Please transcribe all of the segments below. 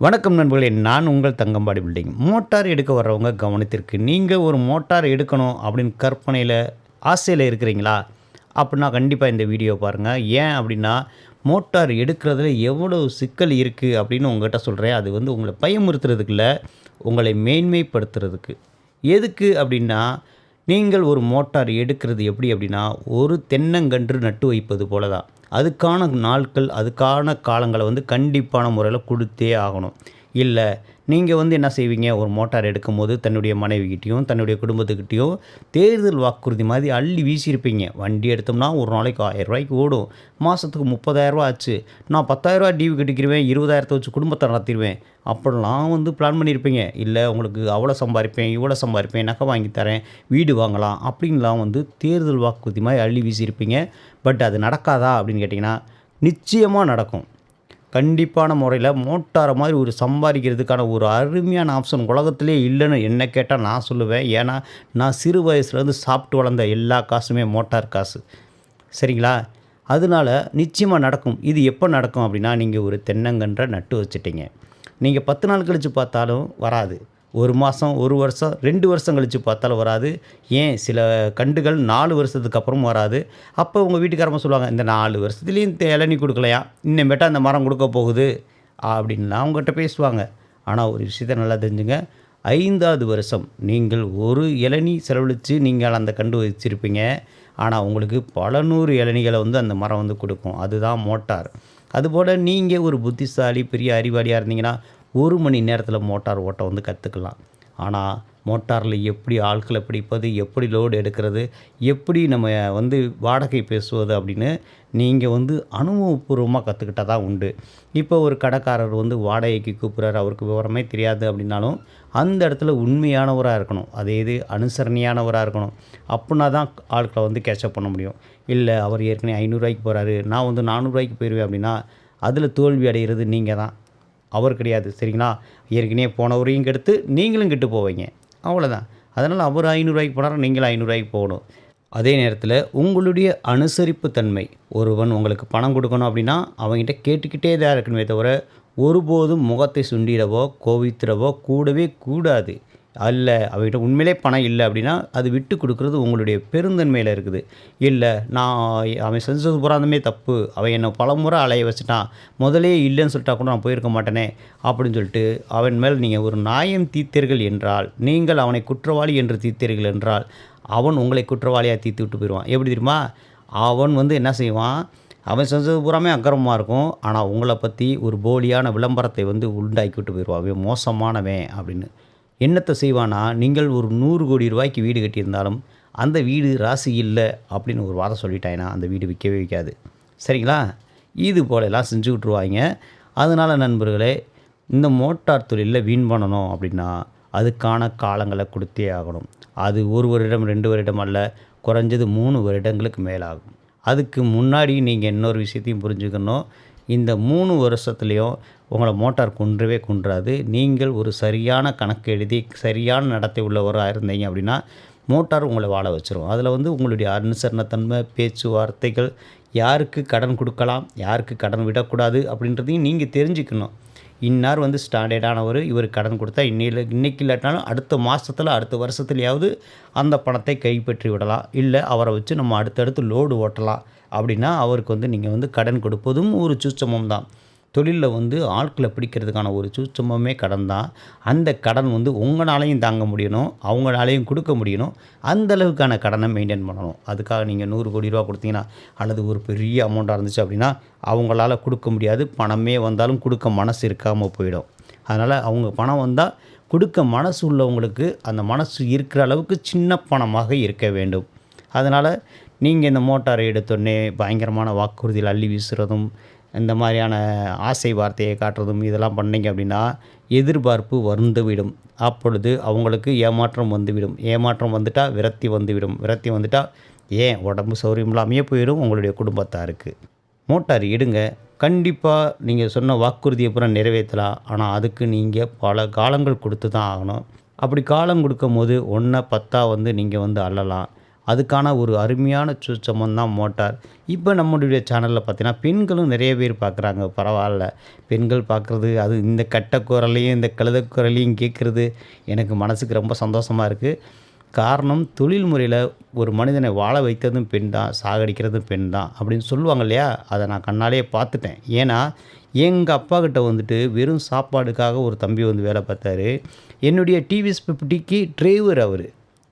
வணக்கம் நண்பர்களே நான் உங்கள் தங்கம்பாடி பில்டிங். மோட்டார் எடுக்க வர்றவங்க கவனத்திற்கு நீங்கள் ஒரு மோட்டார் எடுக்கணும் அப்படின்னு கற்பனையில் ஆசையில் இருக்கிறீங்களா? அப்படின்னா கண்டிப்பாக இந்த வீடியோ பாருங்கள் ஏன் அப்படின்னா மோட்டார் எடுக்கிறதுல எவ்வளோ சிக்கல் இருக்குது அப்படின்னு உங்கள்கிட்ட சொல்கிறேன் அது வந்து உங்களை பயமுறுத்துறதுக்கு இல்லை உங்களை மேன்மைப்படுத்துறதுக்கு. எதுக்கு அப்படின்னா நீங்கள் ஒரு மோட்டார் எடுக்கிறது எப்படி அப்படின்னா ஒரு தென்னங்கன்று நட்டு வைப்பது போல தான் அதுக்கான நாட்கள் அதுக்கான காலங்களை வந்து கண்டிப்பான முறையில் கொடுத்தே ஆகணும். இல்லை நீங்கள் வந்து என்ன செய்வீங்க? ஒரு மோட்டார் எடுக்கும்போது தன்னுடைய மனைவிக்கிட்டேயும் தன்னுடைய குடும்பத்துக்கிட்டேயும் தேர்தல் வாக்குறுதி மாதிரி அள்ளி வீசியிருப்பீங்க. வண்டி எடுத்தோம்னா ஒரு நாளைக்கு ஆயிரம் ரூபாய்க்கு ஓடும். மாதத்துக்கு முப்பதாயிரரூவா ஆச்சு. நான் பத்தாயிரரூவா டிவி கட்டிக்கிடுவேன் இருபதாயிரத்தை வச்சு குடும்பத்தை நடத்திடுவேன். அப்படிலாம் வந்து பிளான் பண்ணியிருப்பீங்க. இல்லை உங்களுக்கு அவ்வளோ சம்பாதிப்பேன் இவ்வளோ சம்பாதிப்பேன் நகை வாங்கி தரேன் வீடு வாங்கலாம் அப்படின்லாம் வந்து தேர்தல் வாக்குறுதி மாதிரி அள்ளி வீசியிருப்பீங்க. பட் அது நடக்காதா அப்படின்னு கேட்டிங்கன்னா நிச்சயமாக நடக்கும். கண்டிப்பான முறையில் மோட்டாரை மாதிரி ஒரு சம்பாதிக்கிறதுக்கான ஒரு அருமையான ஆப்ஷன் உலகத்திலே இல்லைன்னு என்ன கேட்டால் நான் சொல்லுவேன். ஏன்னா நான் சிறு வயசுலேருந்து சாப்பிட்டு வளர்ந்த எல்லா காசுமே மோட்டார் காசு. சரிங்களா? அதனால நிச்சயமாக நடக்கும். இது எப்போ நடக்கும் அப்படின்னா நீங்கள் ஒரு தென்னங்கன்ற நட்டு வச்சிட்டீங்க. நீங்கள் பத்து நாள் கழித்து பார்த்தாலும் வராது. ஒரு மாதம் ஒரு வருஷம் ரெண்டு வருஷம் கழித்து பார்த்தாலும் வராது. ஏன்? சில கண்டுகள் நாலு வருஷத்துக்கு அப்புறம் வராது. அப்போ உங்கள் வீட்டுக்காரமாக சொல்லுவாங்க இந்த நாலு வருஷத்துலேயும் இளநி இளநீ கொடுக்கலையா? இன்னமேட்டா அந்த மரம் கொடுக்க போகுது. அப்படின்லாம் அவங்ககிட்ட பேசுவாங்க. ஆனால் ஒரு விஷயத்த நல்லா தெரிஞ்சுங்க. ஐந்தாவது வருஷம் நீங்கள் ஒரு இளநீ செலவழித்து நீங்கள் அந்த கண்டு வச்சுருப்பீங்க. ஆனால் உங்களுக்கு பல நூறு இளநிகளை வந்து அந்த மரம் வந்து கொடுக்கும். அதுதான் மோட்டார். அதுபோல் நீங்கள் ஒரு புத்திசாலி பெரிய அறிவாளியாக இருந்தீங்கன்னா ஒரு மணி நேரத்தில் மோட்டார் ஓட்ட வந்து கற்றுக்கலாம் ஆனால் மோட்டாரில் எப்படி ஆட்களை பிடிப்பது எப்படி லோடு எடுக்கிறது எப்படி நம்ம வந்து வாடகை பேசுவது அப்படின்னு நீங்கள் வந்து அனுபவபூர்வமாக கற்றுக்கிட்டால் தான் உண்டு. இப்போ ஒரு கடைக்காரர் வந்து வாடகைக்கு கூப்பிட்றாரு அவருக்கு விவரமே தெரியாது அப்படின்னாலும் அந்த இடத்துல உண்மையானவராக இருக்கணும். அதே இது அனுசரணையானவராக இருக்கணும். அப்படின்னா தான் ஆட்களை வந்து கேட்சப் பண்ண முடியும். இல்லை அவர் ஏற்கனவே ஐநூறுரூவாய்க்கு போகிறாரு நான் வந்து நானூறுரூவாய்க்கு போயிடுவேன் அப்படின்னா அதில் தோல்வி அடைகிறது நீங்கள் தான். அவர் கிடையாது. சரிங்களா? ஏற்கனவே போனவரையும் கெடுத்து நீங்களும் கெட்டு போவீங்க. அவ்வளோதான் அதனால் அவர் ஐநூறுரூவாய்க்கு போனாலும் நீங்களும் ஐநூறுரூவாய்க்கு போகணும். அதே நேரத்தில் உங்களுடைய அனுசரிப்பு தன்மை. ஒருவன் உங்களுக்கு பணம் கொடுக்கணும் அப்படின்னா அவங்ககிட்ட கேட்டுக்கிட்டே தான் இருக்கணுமே தவிர ஒருபோதும் முகத்தை சுண்டிடவோ கோவித்திடவோ கூடவே கூடாது. அல்ல. அவங்ககிட்ட உண்மையிலே பணம் இல்லை அப்படின்னா அது விட்டு கொடுக்குறது உங்களுடைய பெருந்தன்மையில் இருக்குது. இல்லை நான் அவன் செஞ்சது புறாந்தமே தப்பு. அவன் என்னை பலமுறை அலைய வச்சுட்டான். முதலே இல்லைன்னு சொல்லிட்டா கூட நான் போயிருக்க மாட்டேனே அப்படின்னு சொல்லிட்டு அவன் மேல் நீங்கள் ஒரு நியாயம் தீர்த்தீர்கள் என்றால் நீங்கள் அவனை குற்றவாளி என்று தீர்த்தீர்கள் என்றால் அவன் உங்களை குற்றவாளியாக தீர்த்து விட்டு போயிடுவான் எப்படி தெரியுமா? அவன் வந்து என்ன செய்வான்? அவன் செஞ்சது பூராமே அக்கிரமமாக இருக்கும். ஆனால் உங்களை பற்றி ஒரு போலியான விளம்பரத்தை வந்து உண்டாக்கி விட்டு போயிடுவான் அவன் மோசமானவன் அப்படின்னு. என்னத்தை செய்வானா? நீங்கள் ஒரு நூறு கோடி ரூபாய்க்கு வீடு கட்டியிருந்தாலும் அந்த வீடு ராசி இல்லை அப்படின்னு ஒரு வாதம் சொல்லிட்டாங்கன்னா அந்த வீடு விற்கவே விற்காது. சரிங்களா? இது போலெல்லாம் செஞ்சு விட்ருவாங்க அதனால் நண்பர்களே இந்த மோட்டார் தொழிலில் வீண் பண்ணணும் அப்படின்னா அதுக்கான காலங்களை கொடுத்தே ஆகணும். அது ஒரு வருடம் ரெண்டு வருடம் அல்ல குறைஞ்சது மூணு வருடங்களுக்கு மேலாகும். அதுக்கு முன்னாடி நீங்கள் இன்னொரு விஷயத்தையும் புரிஞ்சுக்கணும். இந்த மூணு வருஷத்துலேயும் உங்களை மோட்டார் குன்றவே குன்றாது. நீங்கள் ஒரு சரியான கணக்கு எழுதி சரியான நடத்தை உள்ளவராக இருந்தீங்க அப்படின்னா மோட்டார் உங்களை வாழ வச்சிரும். அதில் வந்து உங்களுடைய அனுசரணத்தன்மை பேச்சுவார்த்தைகள் யாருக்கு கடன் கொடுக்கலாம் யாருக்கு கடன் விடக்கூடாது அப்படின்றதையும் நீங்கள் தெரிஞ்சுக்கணும். இன்னார் வந்து ஸ்டாண்டர்டானவர் இவர் கடன் கொடுத்தா இன்னையில் இன்றைக்கி இல்லாட்டினாலும் அடுத்த மாதத்தில் அடுத்த வருஷத்துலையாவது அந்த பணத்தை கைப்பற்றி விடலாம். இல்லை அவரை வச்சு நம்ம அடுத்தடுத்து லோடு ஓட்டலாம். அப்படின்னா அவருக்கு வந்து நீங்கள் வந்து கடன் கொடுப்பதும் ஒரு சூச்சமம் தான். தொழிலில் வந்து ஆட்களை பிடிக்கிறதுக்கான ஒரு சூட்சமமே கடன் தான் அந்த கடன் வந்து உங்களாலையும் தாங்க முடியணும் அவங்களாலையும் கொடுக்க முடியணும். அந்த அளவுக்கான கடனை மெயின்டைன் பண்ணணும். அதுக்காக நீங்கள் நூறு கோடி ரூபா கொடுத்தீங்கன்னா அல்லது ஒரு பெரிய அமௌண்ட்டாக இருந்துச்சு அப்படின்னா அவங்களால கொடுக்க முடியாது. பணமே வந்தாலும் கொடுக்க மனசு இருக்காமல் போயிடும். அதனால் அவங்க பணம் வந்தால் கொடுக்க மனசு உள்ளவங்களுக்கு அந்த மனசு இருக்கிற அளவுக்கு சின்ன பணமாக இருக்க வேண்டும். அதனால் நீங்கள் இந்த மோட்டாரை எடுத்தோடனே பயங்கரமான வாக்குறுதியில் அள்ளி வீசுகிறதும் இந்த மாதிரியான ஆசை வார்த்தையை காட்டுறதும் இதெல்லாம் பண்ணீங்க அப்படின்னா எதிர்பார்ப்பு வந்துவிடும். அப்பொழுது அவங்களுக்கு ஏமாற்றம் வந்துவிடும். ஏமாற்றம் வந்துட்டால் விரக்தி வந்துவிடும். விரக்தி வந்துட்டால் ஏன் உடம்பு சௌரியம் இல்லாமையே போயிடும் உங்களுடைய குடும்பத்தாருக்கு. மோட்டார் எடுங்க கண்டிப்பாக நீங்கள் சொன்ன வாக்குறுதியை பூரா நிறைவேற்றலாம். ஆனால் அதுக்கு நீங்கள் பல காலங்கள் கொடுத்து தான் ஆகணும். அப்படி காலம் கொடுக்கும் போது ஒன்றை பத்தா வந்து நீங்கள் வந்து அள்ளலாம் அதுக்கான ஒரு அருமையான சூச்சமம் தான் மோட்டார். இப்போ நம்மளுடைய சேனலில் பார்த்தீங்கன்னா பெண்களும் நிறைய பேர் பார்க்குறாங்க. பரவாயில்ல. பெண்கள் பார்க்குறது அது இந்த கட்ட குரலையும் இந்த கழுத குரலையும் கேட்குறது எனக்கு மனசுக்கு ரொம்ப சந்தோஷமாக இருக்குது காரணம் தொழில் முறையில் ஒரு மனிதனை வாழ வைத்ததும் பெண் தான் சாகடிக்கிறதும் பெண் தான் அப்படின்னு சொல்லுவாங்க இல்லையா? அதை நான் கண்ணாலேயே பார்த்துட்டேன். ஏன்னா எங்கள் அப்பா கிட்ட வந்துட்டு வெறும் சாப்பாடுக்காக ஒரு தம்பி வந்து வேலை பார்த்தாரு. என்னுடைய டிவிஎஸ் ஃபிஃப்டிக்கு டிரைவர் அவர்.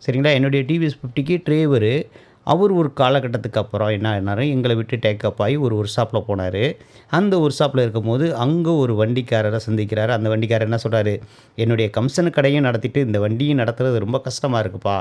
சரிங்களா? என்னுடைய டிவிஎஸ் ஃபிஃப்டிக்கு டிரைவரு அவர் ஒரு காலகட்டத்துக்கு அப்புறம் என்ன ஆனார் எங்களை விட்டு டேக்கப் ஆகி ஒரு ஒர்க் ஷாப்பில் போனார். அந்த ஒர்க் ஷாப்பில் இருக்கும்போது அங்கே ஒரு வண்டிக்காரரை சந்திக்கிறார். அந்த வண்டிக்காரர் என்ன சொல்கிறாரு என்னுடைய கம்சன் கடையும் நடத்திட்டு இந்த வண்டியும் நடத்துறது ரொம்ப கஷ்டமாக இருக்குப்பா.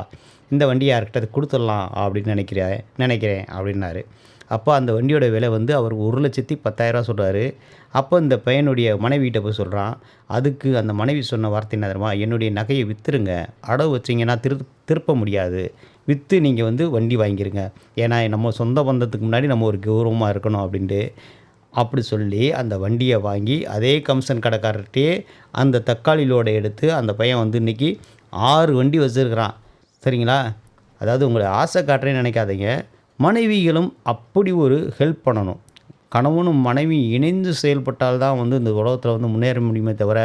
இந்த வண்டி யார்கிட்ட கொடுத்துடலாம் அப்படின்னு நினைக்கிறேன் நினைக்கிறேன் அப்படின்னாரு. அப்போ அந்த வண்டியோட விலை வந்து அவர் ஒரு லட்சத்தி பத்தாயிரரூவா சொல்கிறாரு அப்போ இந்த பையனுடைய மனைவிகிட்ட போய் சொல்கிறான் அதுக்கு அந்த மனைவி சொன்ன வார்த்தை என்ன தெரியுமா? என்னுடைய நகையை விற்றுருங்க அடவு வச்சிங்கன்னா திரு திருப்ப முடியாது. விற்று நீங்கள் வந்து வண்டி வாங்கிருங்க. ஏன்னா நம்ம சொந்த பந்தத்துக்கு முன்னாடி நம்ம ஒரு கௌரவமாக இருக்கணும் அப்படின்ட்டு அப்படி சொல்லி அந்த வண்டியை வாங்கி அதே கம்சன் கடைக்காரர்கிட்டே அந்த தக்காளி லோடை எடுத்து அந்த பையன் வந்து இன்றைக்கி ஆறு வண்டி வச்சுருக்கிறான். சரிங்களா? அதாவது உங்களை ஆசை காட்டுறேன்னு நினைக்காதீங்க. மனைவிகளும் அப்படி ஒரு ஹெல்ப் பண்ணணும். கணவனும் மனைவி இணைந்து செயல்பட்டால் தான் வந்து இந்த உலகத்தில் வந்து முன்னேற முடியுமே தவிர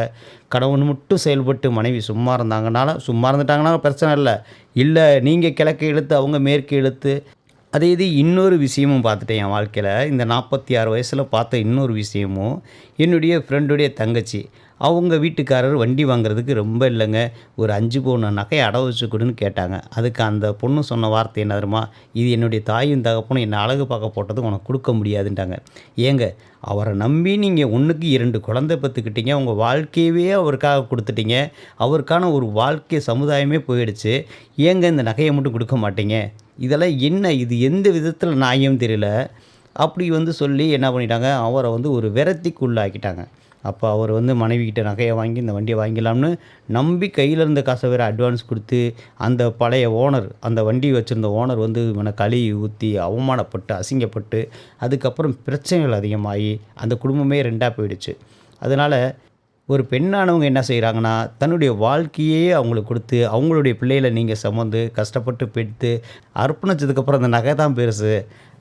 கணவன் மட்டும் செயல்பட்டு மனைவி சும்மா இருந்தாங்கனால சும்மா இருந்துட்டாங்கன்னா பிரச்சனை இல்லை. இல்லை நீங்கள் கிழக்கு இழுத்து அவங்க மேற்கு இழுத்து. அதே இது இன்னொரு விஷயமும் பார்த்துட்டேன் என் வாழ்க்கையில். இந்த நாற்பத்தி ஆறு வயசில் பார்த்த இன்னொரு விஷயமும் என்னுடைய ஃப்ரெண்டுடைய தங்கச்சி. அவங்க வீட்டுக்காரர் வண்டி வாங்குறதுக்கு ரொம்ப இல்லைங்க. ஒரு அஞ்சு பவுன் நகையை அடவு வச்சு கொடுன்னு கேட்டாங்க. அதுக்கு அந்த பொண்ணு சொன்ன வார்த்தை என்ன தெரியுமா? இது என்னுடைய தாயும் தகப்பனும் என்னை அழகு பார்க்க போட்டது உனக்கு கொடுக்க முடியாதுன்ட்டாங்க. ஏங்க அவரை நம்பி நீங்கள் ஒன்றுக்கு இரண்டு குழந்தை பெற்றுக்கிட்டீங்க. உங்கள் வாழ்க்கையவே அவருக்காக கொடுத்துட்டீங்க. அவருக்கான ஒரு வாழ்க்கை சமுதாயமே போயிடுச்சு. ஏங்க இந்த நகையை மட்டும் கொடுக்க மாட்டீங்க? இதெல்லாம் என்ன? இது எந்த விதத்தில் நியாயம் தெரியல? அப்படி வந்து சொல்லி என்ன பண்ணிட்டாங்க? அவரை வந்து ஒரு விரத்திக்குள்ளாக்கிட்டாங்க அப்போ அவர் வந்து மனைவிக்கிட்ட நகையை வாங்கி இந்த வண்டியை வாங்கிடலாம்னு நம்பி கையில் இருந்த காசை வேறு அட்வான்ஸ் கொடுத்து அந்த பழைய ஓனர் அந்த வண்டி வச்சுருந்த ஓனர் வந்து இவனை களி ஊற்றி அவமானப்பட்டு அசிங்கப்பட்டு அதுக்கப்புறம் பிரச்சனைகள் அதிகமாகி அந்த குடும்பமே ரெண்டாக போயிடுச்சு. அதனால் ஒரு பெண்ணானவங்க என்ன செய்கிறாங்கன்னா தன்னுடைய வாழ்க்கையே அவங்களுக்கு கொடுத்து அவங்களுடைய பிள்ளைகளை நீங்கள் சமந்து கஷ்டப்பட்டு பெற்று அர்ப்பணிச்சதுக்கப்புறம் அந்த நகை தான் பெருசு.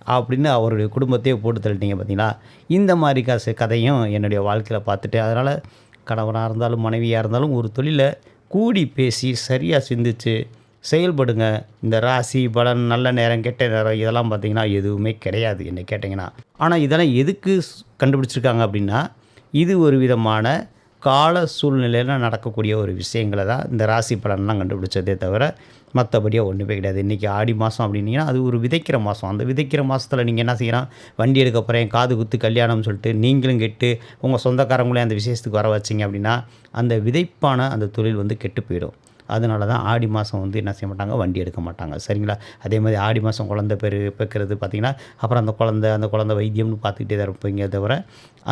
அப்படின்னு அவருடைய குடும்பத்தையே போட்டு தள்ளிட்டீங்க பார்த்தீங்களா? இந்த மாதிரி காசு கதையும் என்னுடைய வாழ்க்கையில் பார்த்துட்டு அதனால் கணவனாக இருந்தாலும் மனைவியாக இருந்தாலும் ஒரு தொழிலை கூடி பேசி சரியாக சிந்திச்சு செயல்படுங்க. இந்த ராசி பலன் நல்ல நேரம் கெட்ட நேரம் இதெல்லாம் பார்த்தீங்கன்னா எதுவுமே கிடையாது என்னை கேட்டிங்கன்னா. ஆனால் இதெல்லாம் எதுக்கு ஸ்- கண்டுபிடிச்சிருக்காங்க அப்படின்னா இது ஒரு விதமான கால சூழ்நிலையில் நடக்கக்கூடிய ஒரு விஷயங்களை தான் இந்த ராசி பலன்லாம் கண்டுபிடிச்சதே தவிர மற்றபடியாக ஒன்றுமே கிடையாது. இன்றைக்கி ஆடி மாதம் அப்படின்னீங்கன்னா அது ஒரு விதைக்கிற மாதம் அந்த விதைக்கிற மாதத்தில் நீங்கள் என்ன செய்யலாம்? வண்டி எடுக்க போகிறேன் காது குத்து கல்யாணம்னு சொல்லிட்டு நீங்களும் கெட்டு உங்கள் சொந்தக்காரங்களையும் அந்த விசேஷத்துக்கு வர வச்சிங்க அப்படின்னா அந்த விதைப்பான அந்த தொழில் வந்து கெட்டு போயிடும். அதனால தான் ஆடி மாதம் வந்து என்ன செய்ய மாட்டாங்க? வண்டி எடுக்க மாட்டாங்க. சரிங்களா? அதே மாதிரி ஆடி மாதம் குழந்தை பெரு பெக்கிறது பார்த்திங்கன்னா அப்புறம் அந்த குழந்தை அந்த குழந்தை வைத்தியம்னு பார்த்துக்கிட்டே தான் இருப்பீங்க தவிர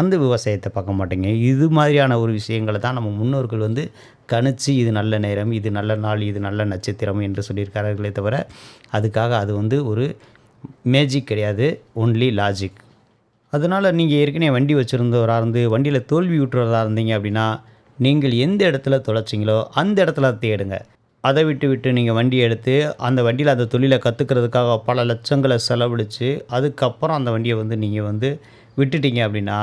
அந்த விவசாயத்தை பார்க்க மாட்டேங்க. இது மாதிரியான ஒரு விஷயங்களை தான் நம்ம முன்னோர்கள் வந்து கணிச்சு இது நல்ல நேரம் இது நல்ல நாள் இது நல்ல நட்சத்திரம் என்று சொல்லியிருக்கார்களே தவிர அதுக்காக அது வந்து ஒரு மேஜிக் கிடையாது. ஒன்லி லாஜிக் அதனால் நீங்கள் ஏற்கனவே வண்டி வச்சுருந்தவராக இருந்து வண்டியில் தோல்வி விட்டுறதா இருந்தீங்க அப்படின்னா நீங்கள் எந்த இடத்துல தொலைச்சிங்களோ அந்த இடத்துல தேடுங்க. அதை விட்டு விட்டு நீங்கள் வண்டி எடுத்து அந்த வண்டியில் அந்த தொழிலை கற்றுக்கிறதுக்காக பல லட்சங்களை செலவழித்து அதுக்கப்புறம் அந்த வண்டியை வந்து நீங்கள் வந்து விட்டுட்டீங்க அப்படின்னா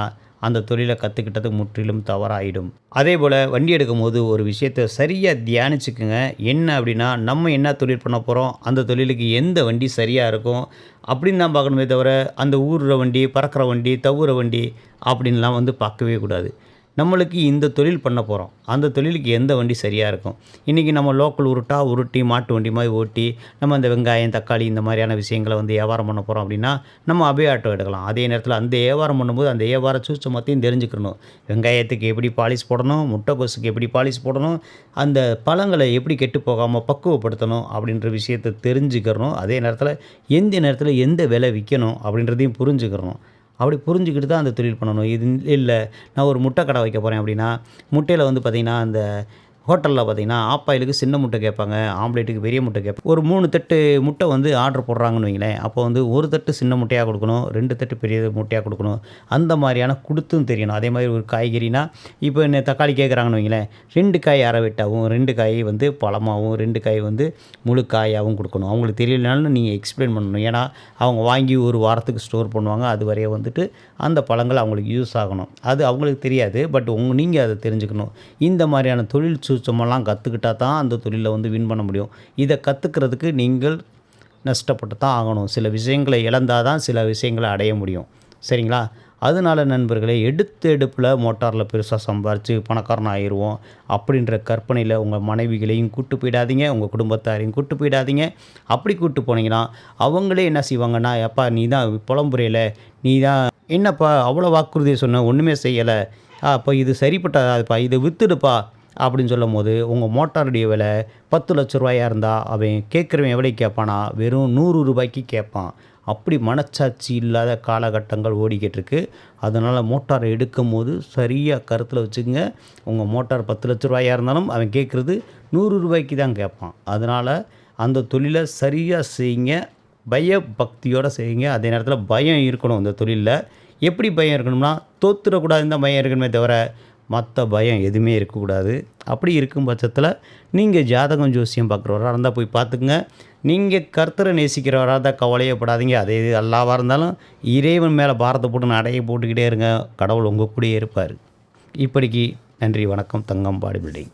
அந்த தொழிலை கற்றுக்கிட்டது முற்றிலும் தவறாயிடும். அதே போல் வண்டி எடுக்கும்போது ஒரு விஷயத்தை சரியாக தியானிச்சுக்குங்க. என்ன அப்படின்னா நம்ம என்ன தொழில் பண்ண போகிறோம் அந்த தொழிலுக்கு எந்த வண்டி சரியாக இருக்கும்? அப்படின்னு தான் பார்க்கணுமே தவிர அந்த ஊறுற வண்டி பறக்கிற வண்டி தவுற வண்டி அப்படின்லாம் வந்து பார்க்கவே கூடாது. நம்மளுக்கு இந்த தொழில் பண்ண போகிறோம் அந்த தொழிலுக்கு எந்த வண்டி சரியாக இருக்கும்? இன்றைக்கி நம்ம லோக்கல் உருட்டா உருட்டி மாட்டு வண்டி மாதிரி ஓட்டி நம்ம இந்த வெங்காயம் தக்காளி இந்த மாதிரியான விஷயங்களை வந்து வியாபாரம் பண்ண போகிறோம் அப்படின்னா நம்ம அபே ஆட்டோ எடுக்கலாம். அதே நேரத்தில் அந்த வியாபாரம் பண்ணும்போது அந்த வியாபார சூச்சமத்தையும் தெரிஞ்சுக்கணும். வெங்காயத்துக்கு எப்படி பாலிஷ் போடணும்? முட்டைக்கோசுக்கு எப்படி பாலிஷ் போடணும்? அந்த பழங்களை எப்படி கெட்டு போகாமல் பக்குவப்படுத்தணும்? அப்படின்ற விஷயத்தை தெரிஞ்சுக்கிறணும். அதே நேரத்தில் எந்த நேரத்தில் எந்த விலை விற்கணும்? அப்படின்றதையும் புரிஞ்சுக்கிறணும். அப்படி புரிஞ்சுக்கிட்டு தான் அந்த தொழில் பண்ணணும். இது இல்லை நான் ஒரு முட்டை கடை வைக்க போகிறேன் அப்படின்னா முட்டையில் வந்து பார்த்திங்கன்னா அந்த ஹோட்டலில் பார்த்தீங்கன்னா ஆப்பாயிலுக்கு சின்ன முட்டை கேட்பாங்க ஆம்லேட்டுக்கு பெரிய முட்டை கேட்பாங்க. ஒரு மூணு தட்டு முட்டை வந்து ஆர்டர் போடுறாங்கன்னு வைங்களேன் அப்போ வந்து ஒரு தட்டு சின்ன முட்டையாக கொடுக்கணும் ரெண்டு தட்டு பெரிய முட்டையாக கொடுக்கணும் அந்த மாதிரியான கொடுத்தும் தெரியணும். அதே மாதிரி ஒரு காய்கறினா இப்போ என்ன தக்காளி கேட்குறாங்கன்னு வைங்களேன் ரெண்டு காய் அரவெட்டாகவும் ரெண்டு காய் வந்து பழமாகவும் ரெண்டு காய் வந்து முழு காயாகவும் கொடுக்கணும். அவங்களுக்கு தெரியலனாலும் நீங்கள் எக்ஸ்பிளைன் பண்ணணும். ஏன்னா அவங்க வாங்கி ஒரு வாரத்துக்கு ஸ்டோர் பண்ணுவாங்க அது வரைய வந்துட்டு அந்த பழங்கள் அவங்களுக்கு யூஸ் ஆகணும். அது அவங்களுக்கு தெரியாது பட் உங்கள் நீங்கள் அதை தெரிஞ்சுக்கணும். இந்த மாதிரியான தொழில் சூச்சமெல்லாம் கற்றுக்கிட்டா தான் அந்த தொழிலில் வந்து வின் பண்ண முடியும். இதை கற்றுக்கிறதுக்கு நீங்கள் நஷ்டப்பட்டு தான் ஆகணும். சில விஷயங்களை இழந்தால் தான் சில விஷயங்களை அடைய முடியும். சரிங்களா? அதனால நண்பர்களே எடுத்து எடுப்பில் மோட்டாரில் பெருசாக சம்பாரித்து பணக்காரன் ஆயிடுவோம் அப்படின்ற கற்பனையில் உங்கள் மனைவிகளையும் கூட்டு போயிடாதீங்க. உங்கள் குடும்பத்தாரையும் கூட்டு போயிடாதீங்க. அப்படி கூட்டு போனீங்கன்னா அவங்களே என்ன செய்வாங்கன்னா எப்பா நீ தான் புலம்புறையில் நீ தான் என்னப்பா அவ்வளோ வாக்குறுதியை சொன்ன? ஒன்றுமே செய்யலை. அப்போ இது சரிப்பட்டாதுப்பா இதை விற்றுடுப்பா அப்படின்னு சொல்லும் போது உங்கள் மோட்டாருடைய விலை பத்து லட்ச ரூபாயாக இருந்தால் அவன் கேட்குறவன் எவ்வளோ கேட்பானா? வெறும் நூறு ரூபாய்க்கு கேட்பான். அப்படி மனச்சாட்சி இல்லாத காலகட்டங்கள் ஓடிக்கிட்டுருக்கு அதனால் மோட்டார் எடுக்கும் போது சரியாக கருத்தில் வச்சுக்கோங்க. உங்கள் மோட்டார் பத்து லட்ச ரூபாயாக இருந்தாலும் அவன் கேட்குறது நூறு ரூபாய்க்கு தான் கேட்பான். அதனால் அந்த தொழிலை சரியாக செய்யுங்க. பய பக்தியோடு செய்யுங்க. அதே நேரத்தில் பயம் இருக்கணும் அந்த தொழிலில். எப்படி பயம் இருக்கணும்னா தோத்துடக்கூடாதுன்னு தான் பயம் இருக்கணுமே தவிர மற்ற பயம் எதுவுமே இருக்கக்கூடாது. அப்படி இருக்கும் பட்சத்தில் நீங்கள் ஜாதகம் ஜோசியம் பார்க்குறவராக இருந்தால் போய் பார்த்துக்குங்க. நீங்கள் கர்த்தரை நேசிக்கிறவராக இருந்தால் கவலையப்படாதீங்க. அதே இது அல்லாவாக இருந்தாலும் இறைவன் மேலே பாரத்தை போட்டு நடைய போட்டுக்கிட்டே இருங்க. கடவுள் உங்கள் கூடயே இருப்பார். இப்படிக்கு நன்றி வணக்கம். தங்கம் பாடி பில்டிங்